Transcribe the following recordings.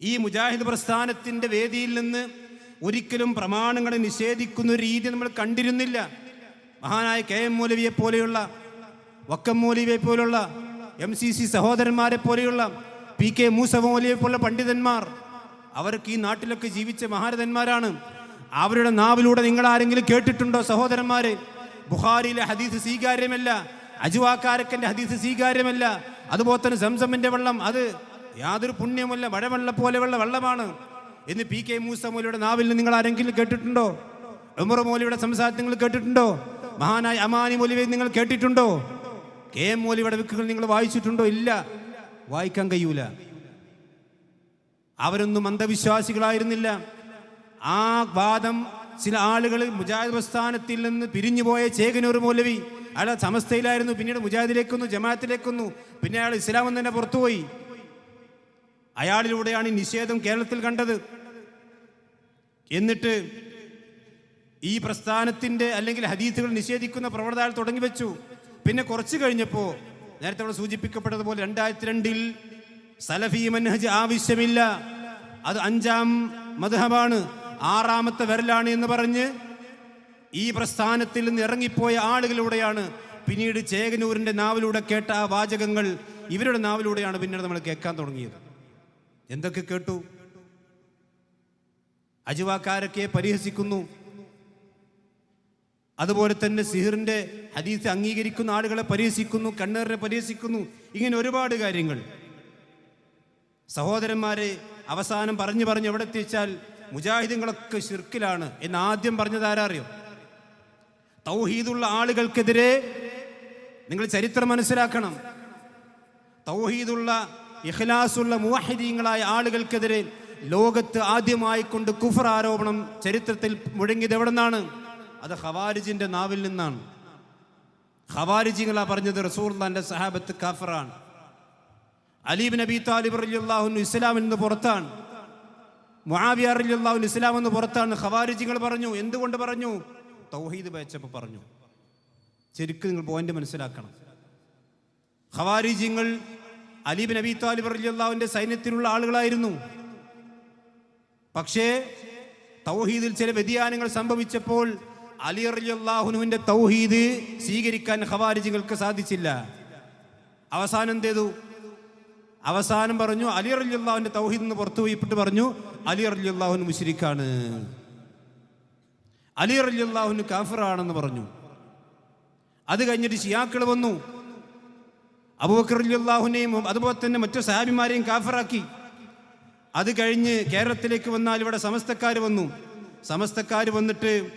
ഈ മുജാഹിദ് പ്രസ്ഥാനത്തിന്റെ വേദിയിൽ നിന്ന് ഒരിക്കലും പ്രമാണങ്ങളെ നിഷേധിക്കുന്ന രീതി നമ്മൾ കണ്ടിരുന്നില്ല. മഹാനായ കെ എം മൗലവിയെ പോലെയുള്ള വക്കം മൗലവിയെ പോലുള്ള എം സി സി സഹോദരന്മാരെ പോലെയുള്ള പി കെ മൂസ മൗലവിയെ പോലുള്ള പണ്ഡിതന്മാർ അവർക്ക് ഈ നാട്ടിലൊക്കെ ജീവിച്ച മഹാരഥന്മാരാണ്. അവരുടെ നാവിലൂടെ നിങ്ങൾ ആരെങ്കിലും കേട്ടിട്ടുണ്ടോ സഹോദരന്മാരെ? ബുഹാരിയിലെ ഹദീസ് സ്വീകാര്യമല്ല അജുവാക്കാരക്കന്റെ ഹദീസ് സ്വീകാര്യമല്ല അതുപോലെ തന്നെ സംസമിന്റെ വെള്ളം അത് യാതൊരു പുണ്യമല്ല മഴവെള്ള പോലെയുള്ള വെള്ളമാണ്. എന്ന് പി കെ മൂസ മോലിയുടെ നാവിൽ നിന്ന് നിങ്ങൾ ആരെങ്കിലും കേട്ടിട്ടുണ്ടോ? ഉമർ മോലിയുടെ സംസാരം നിങ്ങൾ കേട്ടിട്ടുണ്ടോ? മഹാനായ അമാനി മൊലിവെ നിങ്ങൾ കേട്ടിട്ടുണ്ടോ? കെ എം മോലിയുടെ വിക്കുകൾ നിങ്ങൾ വായിച്ചിട്ടുണ്ടോ? ഇല്ല. വായിക്കാൻ കഴിയൂല. അവരൊന്നും അന്ധവിശ്വാസികളായിരുന്നില്ല. ആ വാദം ചില ആളുകൾ മുജാഹിദ് പ്രസ്ഥാനത്തിൽ നിന്ന് പിരിഞ്ഞുപോയ ചേകനൂർ മൗലവി അയാൾ സമസ്തയിലായിരുന്നു. പിന്നീട് മുജാഹിദിലേക്കൊന്നു ജമാഅത്തിലേക്കൊന്നു. പിന്നെ അയാൾ ഇസ്ലാമെന്ന് തന്നെ പുറത്തുപോയി. അയാളിലൂടെയാണ് ഈ നിഷേധം കേരളത്തിൽ കണ്ടത്. എന്നിട്ട് ഈ പ്രസ്ഥാനത്തിന്റെ അല്ലെങ്കിൽ ഹദീസുകൾ നിഷേധിക്കുന്ന പ്രവണത തുടങ്ങി വെച്ചു. പിന്നെ കുറച്ച് കഴിഞ്ഞപ്പോൾ നേരത്തെ അവിടെ സൂചിപ്പിക്കപ്പെട്ടതുപോലെ രണ്ടായിരത്തി രണ്ടിൽ സലഫി മൻഹജ് ആവശ്യമില്ല. അത് അഞ്ചാം മധുഹമാണ് ആറാമത്തെ വിരലാണ് എന്ന് പറഞ്ഞ് ഈ പ്രസ്ഥാനത്തിൽ നിന്ന് ഇറങ്ങിപ്പോയ ആളുകളിലൂടെയാണ് പിന്നീട് ചേകനൂരിന്റെ നാവിലൂടെ കേട്ട ആ വാചകങ്ങൾ ഇവരുടെ നാവിലൂടെയാണ് പിന്നീട് നമ്മൾ കേൾക്കാൻ തുടങ്ങിയത്. എന്തൊക്കെ കേട്ടു? അജുവാക്കാരൊക്കെ പരിഹസിക്കുന്നു. അതുപോലെ തന്നെ സിഹിറിന്റെ ഹദീസ് അംഗീകരിക്കുന്ന ആളുകളെ പരിഹസിക്കുന്നു കണ്ണേറിനെ പരിഹസിക്കുന്നു. ഇങ്ങനെ ഒരുപാട് കാര്യങ്ങൾ. സഹോദരന്മാരെ അവസാനം പറഞ്ഞു പറഞ്ഞു എവിടെ എത്തിച്ചാൽ മുജാഹിദുകളൊക്കെ ഷിർക്കിലാണ് എന്ന് ആദ്യം പറഞ്ഞത് ആരാറിയോ? തൗഹീദുള്ള ആളുകൾക്കെതിരെ നിങ്ങൾ ചരിത്രം മനസ്സിലാക്കണം. തൗഹീദുള്ള ഇഖ്ലാസുള്ള മുവാഹിദീങ്ങളായ ആളുകൾക്കെതിരെ ലോകത്ത് ആദ്യമായി കൊണ്ട് കുഫർ ആരോപണം ചരിത്രത്തിൽ മുഴങ്ങിയത് എവിടെ നിന്നാണ് അത് ഹവാരിജിന്റെ നാവിൽ നിന്നാണ്. ഹവാരിജിങ്ങളാ പറഞ്ഞത് റസൂർന്നാന്റെ സഹാബത്ത് കാഫറാണ്. അലീബ് നബി താലിബ് അലിയുള്ളാഹുൻ ഇസ്ലാമിൽ നിന്ന് പുറത്താണ്. മുആവിയ അലിയുള്ളാഹുൻ ഇസ്ലാം എന്ന് പുറത്താണ്. ഹവാരിജിങ്ങൾ പറഞ്ഞു എന്തുകൊണ്ട് പറഞ്ഞു? തൗഹീദ് വെച്ചപ്പോൾ പറഞ്ഞു. ശരിക്കും നിങ്ങൾ പോയിന്റ് മനസ്സിലാക്കണം. ഖവാരിജിങ്ങൾ അലീബ് നബി താലിബ് അലിയുള്ളാഹുവിന്റെ സൈന്യത്തിലുള്ള ആളുകളായിരുന്നു. പക്ഷേ തൗഹീദിൽ ചില വ്യതിയാനങ്ങൾ സംഭവിച്ചപ്പോൾ അലി അലിയുള്ളാഹുനുവിന്റെ തൗഹീദ് സ്വീകരിക്കാൻ ഖവാരിജികൾക്ക് സാധിച്ചില്ല. അവസാനം ചെയ്തു അവസാനം പറഞ്ഞു അലി അലിയുള്ളാഹുവിന്റെ തൗഹീദ് എന്ന് പുറത്തു പറഞ്ഞു അലി അലിയുള്ളാഹുൻ മുശ്രിക്കാണ്. അലി അലിയുള്ളാഹുന് കാഫിറാണെന്ന് പറഞ്ഞു. അത് കഴിഞ്ഞിട്ട് ഷിയാക്കൾ വന്നു. അബൂബക്കർ അലിയുള്ളാഹുനെയും അതുപോലെ തന്നെ മറ്റു സഹാബിമാരെയും കാഫറാക്കി. അത് കഴിഞ്ഞ് കേരളത്തിലേക്ക് വന്നാൽ ഇവിടെ സമസ്തക്കാർ വന്നു. സമസ്തക്കാർ വന്നിട്ട്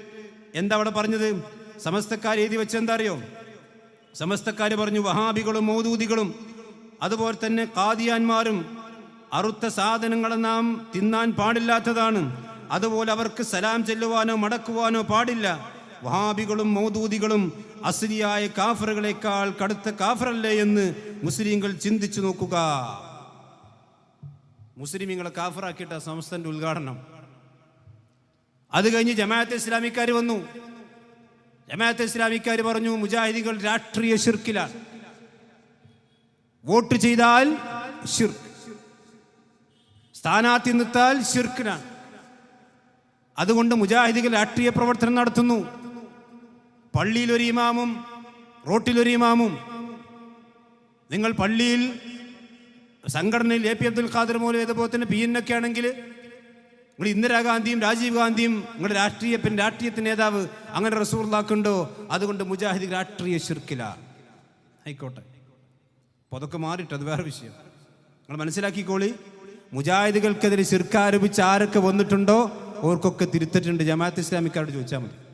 എന്താ അവിടെ പറഞ്ഞത്? സമസ്തക്കാർ എഴുതി വെച്ചെന്താ അറിയോ? സമസ്തക്കാർ പറഞ്ഞു വഹാബികളും മൗദൂദികളും അതുപോലെ തന്നെ കാദിയാന്മാരും അറുത്ത സാധനങ്ങളെ നാം തിന്നാൻ പാടില്ലാത്തതാണ്. അതുപോലെ അവർക്ക് സലാം ചെല്ലുവാനോ മടക്കുവാനോ പാടില്ല. വഹാബികളും മൗദൂദികളും അസ്ലിയായ കാഫറുകളെക്കാൾ കടുത്ത കാഫറല്ലേ എന്ന് മുസ്ലിങ്ങൾ ചിന്തിച്ചു നോക്കുക. മുസ്ലിമിങ്ങളെ കാഫറാക്കിയിട്ട സംസ്ഥന്റെ ഉദ്ഘാടനം. അത് കഴിഞ്ഞ് ജമാഅത്തെ ഇസ്ലാമിക്കാർ വന്നു. ജമാഅത്തെ ഇസ്ലാമിക്കാർ പറഞ്ഞു മുജാഹിദികൾ രാഷ്ട്രീയ ഷിർക്കിലാണ് വോട്ട് ചെയ്താൽ സ്ഥാനാർത്ഥി നിർത്താൽ ഷിർക്കിനാണ് അതുകൊണ്ട് മുജാഹിദികൾ രാഷ്ട്രീയ പ്രവർത്തനം നടത്തുന്നു. പള്ളിയിൽ ഒരു ഇമാമും റോട്ടിലൊരു ഇമാമും. നിങ്ങൾ പള്ളിയിൽ സംഘടനയിൽ എ പി അബ്ദുൽ ഖാദർ മൂലം ഇതുപോലെ തന്നെ പി എൻ ഒക്കെ ആണെങ്കിൽ നിങ്ങൾ ഇന്ദിരാഗാന്ധിയും രാജീവ് ഗാന്ധിയും നിങ്ങളുടെ രാഷ്ട്രീയ പിന്നെ രാഷ്ട്രീയത്തിന് നേതാവ് അങ്ങനെ റസൂർലാക്കുണ്ടോ അതുകൊണ്ട് മുജാഹിദ് രാഷ്ട്രീയ ശിർക്കില. ആയിക്കോട്ടെ. അപ്പോൾ അതൊക്കെ മാറിയിട്ട് അത് വേറെ വിഷയം. നിങ്ങൾ മനസ്സിലാക്കിക്കോളി. മുജാഹിദുകൾക്കെതിരെ ശിർക്ക് ആരോപിച്ച് ആരൊക്കെ വന്നിട്ടുണ്ടോ? അവർക്കൊക്കെ തിരുത്തിട്ടുണ്ട്. ജമാഅത്ത് ഇസ്ലാമിക്കാരോട് ചോദിച്ചാൽ മതി.